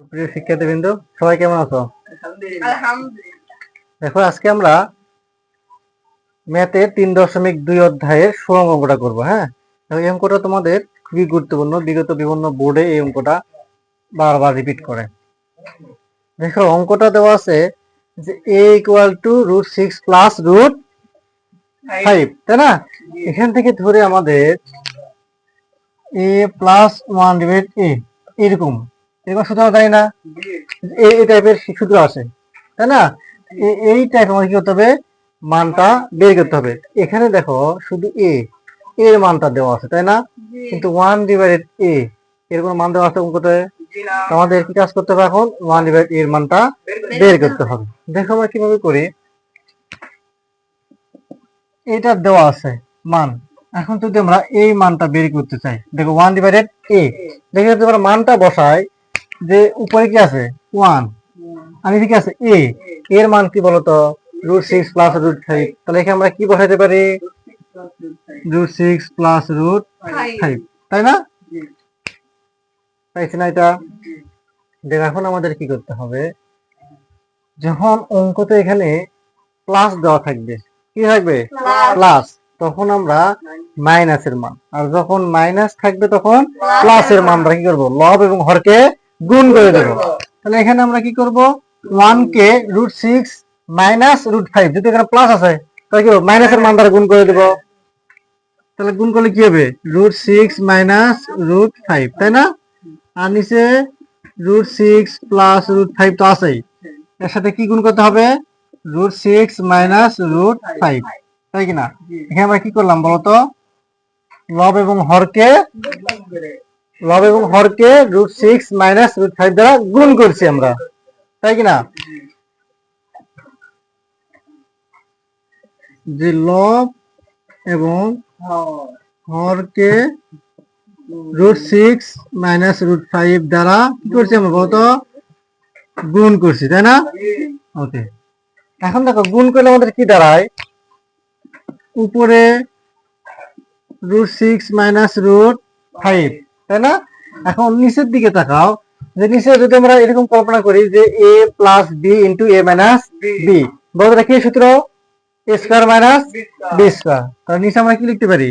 প্রিয় শিক্ষার্থীবৃন্দ সবাই কেমন আছো? দেখো আজকে আমরা ম্যাথের তিন দশমিক দুই অধ্যায়ের সুরঙ্গ অঙ্কটা করব হ্যাঁ? এই অঙ্কটা তোমাদের খুবই গুরুত্বপূর্ণ। বিগত বিভিন্ন বোর্ডে এই অঙ্কটা বারবার রিপিট করে। দেখো অঙ্কটা দেওয়া আছে যে A equal to root six plus root five তাই না? এখান থেকে ধরে আমাদের A plus one divide A এরকম। এরকম সূত্র জানি না। এই টাইপের সূত্র তাই না? এই টাইপ আমাদের কি করতে হবে? মানটা বের করতে হবে। এখানে দেখো শুধু এ এর মানটা দেওয়া আছে, তাই না? কিন্তু ওয়ান ডিভাইডেড এ এর কোনো মান দেওয়া আছে কি কাজ করতে হবে এখন? ওয়ানের মানটা বের করতে হবে। দেখো আমরা কীভাবে করি। এটা দেওয়া আছে, মান। এখন যদি আমরা এই মানটা বের করতে চাই, দেখো ওয়ান ডিভাইডেড এ দেখে যদি আমরা মানটা বসাই যে উপরে কি আছে? ওয়ান আর নিচে কি আছে এ এর মান কি বলতো? Root six plus root five তাহলে এখানে আমরা কি বসাইতে পারি? Root six plus root five তাই না? পাইছি না এটা? দেখ এখন আমাদের কি করতে হবে? যখন অঙ্কতে এখানে প্লাস দেওয়া থাকবে কি থাকবে? প্লাস তখন আমরা মাইনাসের মান। আর যখন মাইনাস থাকবে তখন প্লাসের মান। আমরা কি করব? লব এবং হরকে গুণ করে দেবো। তাহলে এখানে আমরা কি করব? ওয়ান কে root six minus root five যদি এখানে প্লাস আছে, তাহলে কি মাইনাসের মান দ্বারা গুণ করে দেবো। তাহলে গুণ করলে কি হবে? রুট সিক্স মাইনাস রুট তাই না? আর নিচে রুট সিক্স প্লাস রুট তো আছেই। এর সাথে কি গুণ করতে হবে? Root six minus root five তাই কিনা এখানে আমরা কি করলাম বলতো? লব এবং হরকে লব এবং হরকে root six minus root five দ্বারা গুণ করছি আমরা। তাই কিনা যে লব এবং হরকে root six minus root five দ্বারা কি করছি আমরা? বলতো, গুণ করছি, তাই না? ওকে এখন দেখো, গুণ করলে আমাদের কি দাঁড়ায়? উপরে root six minus root five তাই না? এখন নিচের দিকে তাকাও। যে নিচে যদি আমরা এরকম কল্পনা করি যে A plus B into A minus B বলতে কি সূত্র? A square minus B square তাহলে নিচে আমরা কি লিখতে পারি?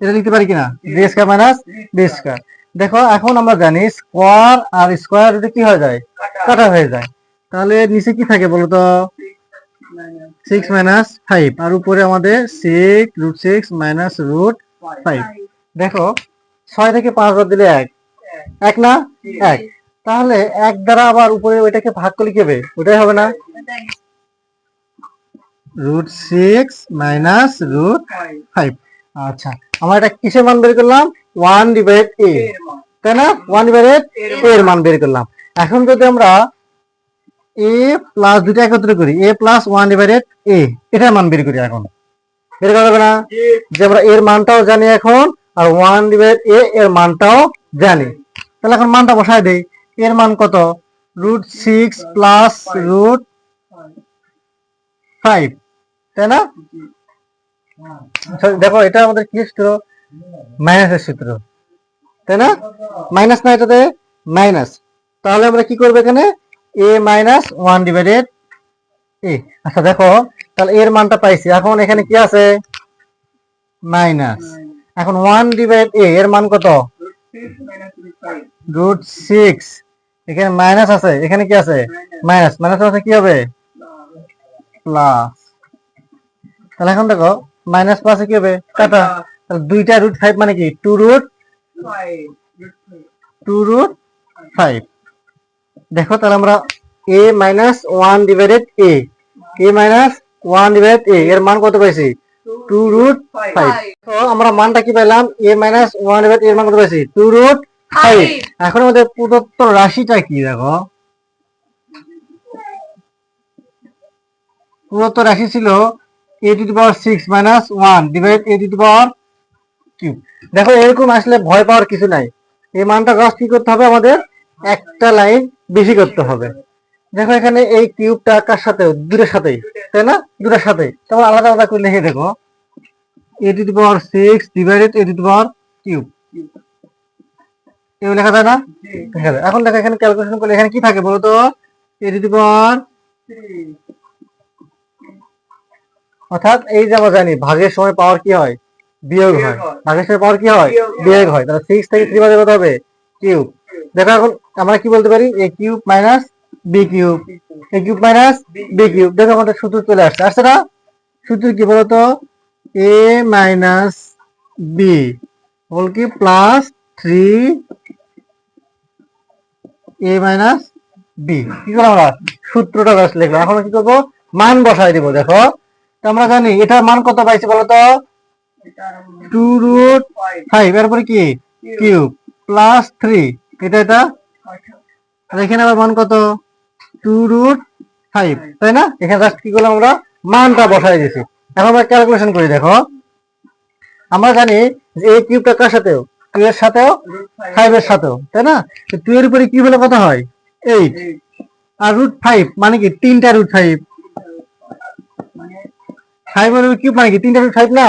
এটা লিখতে পারি কিনা? B square minus B square দেখো এখন আমরা জানি স্কোয়ার আর স্কোয়ার যদি কি হয়ে যায় কাটা হয়ে যায়। তাহলে নিচে কি থাকে বলতো সিক্স মাইনাস ফাইভ আর উপরে আমাদের six root six minus root five দেখো, ছয় থেকে পাঁচ বার দিলে এক। এক না? এক। তাহলে এক দ্বারা আবার উপরে ওইটাকে ভাগ করলে কি হবে? ওটাই হবে না? Root six minus root five আচ্ছা আমরা এটা কিসের মান বের করলাম? ওয়ান ডিভাইড এ তাই না? ওয়ান ডিভাইডেড এর মান বের করলাম। এখন যদি আমরা এ প্লাস দুটো একত্র করি। A plus one divided A এটার মান বের করি এখন। বের করা যাবে না? যে আমরা এর মানটাও জানি এখন আর ওয়ান ডিভাইড এ এর মানটাও জানি। তাহলে এখন মানটা বসায় দেই। এর মান কত? Root six plus root five তাই না? আচ্ছা, দেখো এটা আমাদের কি সূত্র? মাইনাসের সূত্র। তাই না? মাইনাস না এটাতে? মাইনাস তাহলে আমরা কি করব এখানে? A minus one divided A আচ্ছা দেখো, তাহলে এর মানটা পাইছি। এখন এখানে কি আছে? মাইনাস এখন ওয়ান ডিভাইড এ এর মান কত? রুট সিক্স এখানে মাইনাস আছে। এখানে কি আছে? মাইনাস মাইনাস আছে কি হবে? প্লাস তাহলে এখন দেখো মাইনাস প্লাসে কি হবে? কাটা। তাহলে দুইটা রুট ফাইভ মানে কি? Two root two root five দেখো তাহলে আমরা A minus one divided A A minus one divide A এর মান কত পাইছি? টু রুট ফাইভ তো আমরা মানটা কি পেলাম এ মাইনাস ওয়ান ডিভাইড এর মান কত পাইছি? টু রুট ফাইভ এখন আমাদের প্রদত্ত রাশিটা কি দেখো? প্রদত্ত রাশি ছিল A to the power six minus one divide A to the power cube দেখো এরকম আসলে ভয় পাওয়ার কিছু নাই। এই মানটা জাস্ট কি করতে হবে আমাদের? একটা লাইন বেশি করতে হবে। দেখো এখানে এই কিউবটা কার সাথে? দুটোর সাথেই তাই না? দুটোর সাথেই। তারপর আলাদা আলাদা করে লিখে দেখো। A to the power six divided A to the power cube কেউ লেখা যায় না? লেখা যায়। এখন দেখো এখানে ক্যালকুলেশন করলে এখানে কি থাকে বলো তো? এ টু দি পাওয়ার অর্থাৎ এই যে আমরা জানি ভাগের সময় পাওয়ার কি হয়? বিয়োগ হয়। ভাগের সময় পাওয়ার কি হয়? বিয়োগ হয়। তাহলে সিক্স থেকে থ্রি বাজে কত হবে? কিউব। দেখো এখন আমরা কি বলতে পারি? A cube minus B cube. A cube minus B cube. দেখো আমাদের সূত্র চলে আসছে। আসছে না? সূত্র কি বলতো? এ মাইনাস বি হোল কি plus three A minus B কি করলাম আমরা সূত্রটা ব্যাস লিখলাম? এখন কি করব? মান বসাই দিব, দেখো। আমরা জানি, এটার মান কত পাইছি বলতো? টু রুট ফাইভ এরপরে কি? কিউব। প্লাস থ্রি এটা এটা? আর এখানে আবার মান কত? টু রুট ফাইভ তাই না? এখানে জাস্ট কি করলাম আমরা? মানটা বসাই দিয়েছি। এখন আমরা ক্যালকুলেশন করি, দেখো। আমরা জানি যে এই কিউবটা কার সাথেও? টু এর সাথেও ফাইভ এর সাথেও, তাই না? টু এর উপরে কি হলে কত হয়? এইট আর রুট ফাইভ মানে কি? তিনটা রুট ফাইভ ফাইভ এর কিউব মানে কি? তিনটা রুট ফাইভ না?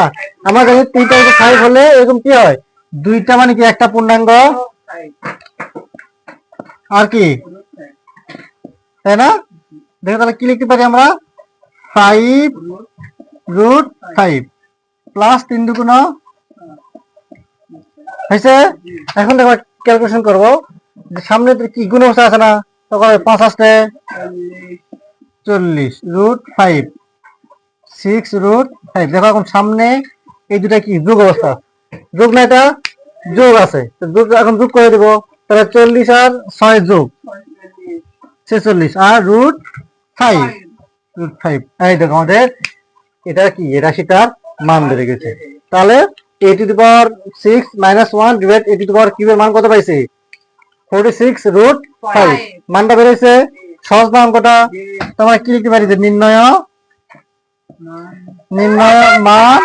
আমরা জানি তিনটা রুট ফাইভ হলে এরকম কি হয়? দুইটা মানে কি, একটা পূর্ণাঙ্গ? আর কি? তাই না? দেখো তাহলে কি লিখতে পারি আমরা? ফাইভ রুট ফাইভ প্লাস তিন দুগুণ হয়েছে? এখন দেখো ক্যালকুলেশন করব। সামনে কি গুণ অবস্থা আছে না, তখন পাঁচ আসতে চল্লিশ root five six root five দেখো এখন সামনে এই দুটা কি যোগ অবস্থা যোগ না এটা যোগ আছে। যোগ এখন যোগ করে দিব তাহলে চল্লিশ আর ছয় যোগ। ছেচল্লিশ আর রুট ফাইভ রুট ফাইভ এই দেখো আমাদের এটা কি? এটা সেটার মান বেড়ে গেছে। তাহলে A to the power six minus one divide A to the power কিউবের মান কত পাইছি? ফোর্টি সিক্স রুট ফাইভ মানটা বেড়েছে সহজ না অঙ্কটা? তোমরা কি লিখতে পারি যে নির্ণয়। নির্ণয় মান